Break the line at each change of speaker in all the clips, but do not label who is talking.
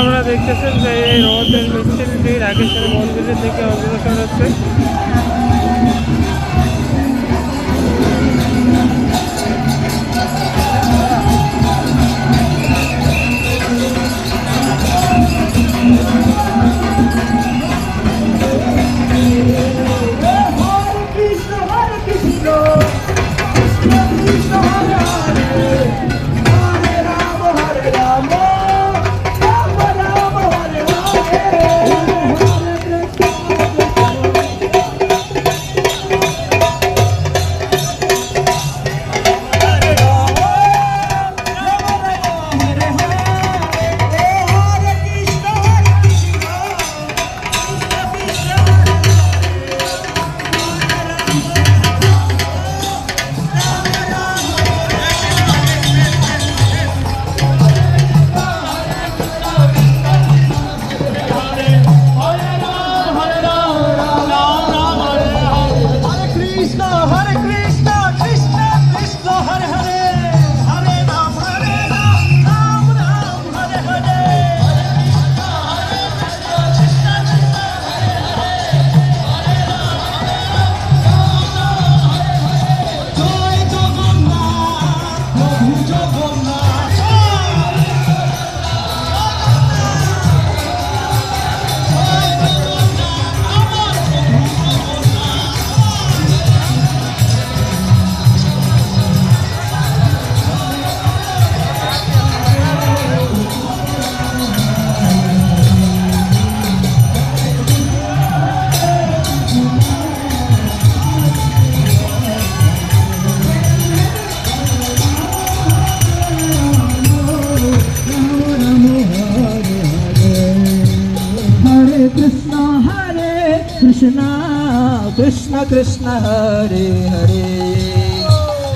আমরা দেখতেছেন যে এই রথের মিছিলটি রাকেশ্বর মন্দিরের দিকে অগ্রসর হচ্ছে
Krishna, Krishna Krishna Hare Hare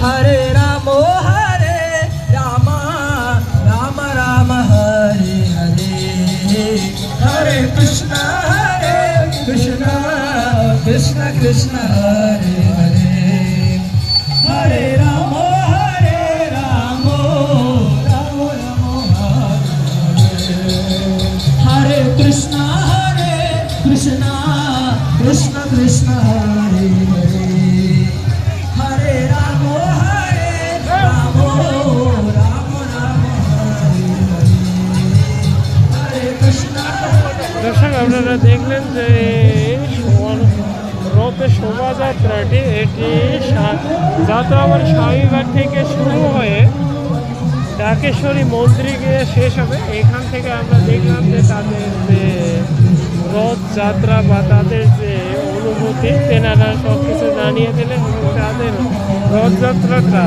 Hare Ramo Hare Rama, Rama Rama Hare Hare Hare Krishna Hare Krishna, Krishna Krishna Hare Krishna Krishna Krishna Hare হরে Hare রাম হরে রাম
দর্শক আপনারা দেখলেন যে রথের শোভাযাত্রাটি এটি যাত্রা আমার স্বামীবাগ থেকে শুরু হয়ে ডাকেশ্বরী মন্দিরে গিয়ে শেষ হবে এখান থেকে আমরা দেখলাম যে যাত্রা বা তাদের যে অনুভূতি তেনারা সব কিছু জানিয়ে দিলেন এবং তাদের রথযাত্রাটা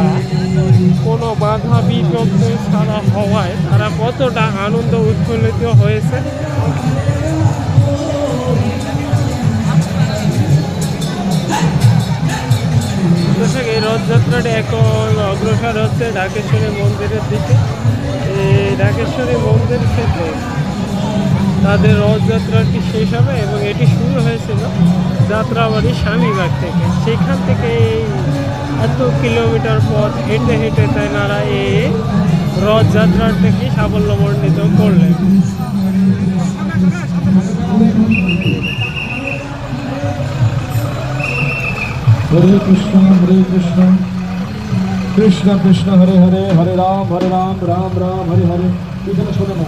কোনো বাধা বিপক্ষ ছাড়া হওয়ায় তারা কতটা আনন্দ উৎফুল্লিত হয়েছে এই রথযাত্রাটি এখন অগ্রসর হচ্ছে ঢাকেশ্বরী মন্দিরের দিকে এই ঢাকেশ্বরী মন্দির থেকে তাদের রথযাত্রাটি শেষ হবে এবং এটি শুরু হয়েছিল যাত্রাবাড়ি স্বামীবাগ থেকে সেখান থেকে এই এত কিলোমিটার পথ হেঁটে হেঁটে তেনারা এই সাফল্য সাফল্যমণ্ডিত করলেন
হরে কৃষ্ণ হরে কৃষ্ণ কৃষ্ণ কৃষ্ণ হরে হরে হরে রাম হরে রাম রাম রাম হরে হরে কৃষ্ণ শোনো না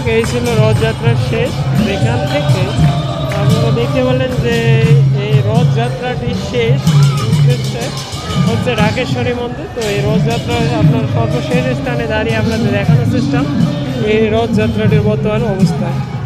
দর্শক এই ছিল রথযাত্রার শেষ সেখান থেকে আপনারা দেখতে পেলেন যে এই রথযাত্রাটি শেষ উদ্দেশ্যে হচ্ছে রাকেশ্বরী মন্দির তো এই রথযাত্রা আপনার সর্বশেষ স্থানে দাঁড়িয়ে আপনাদের দেখানোর চেষ্টা এই রথযাত্রাটির বর্তমান অবস্থায়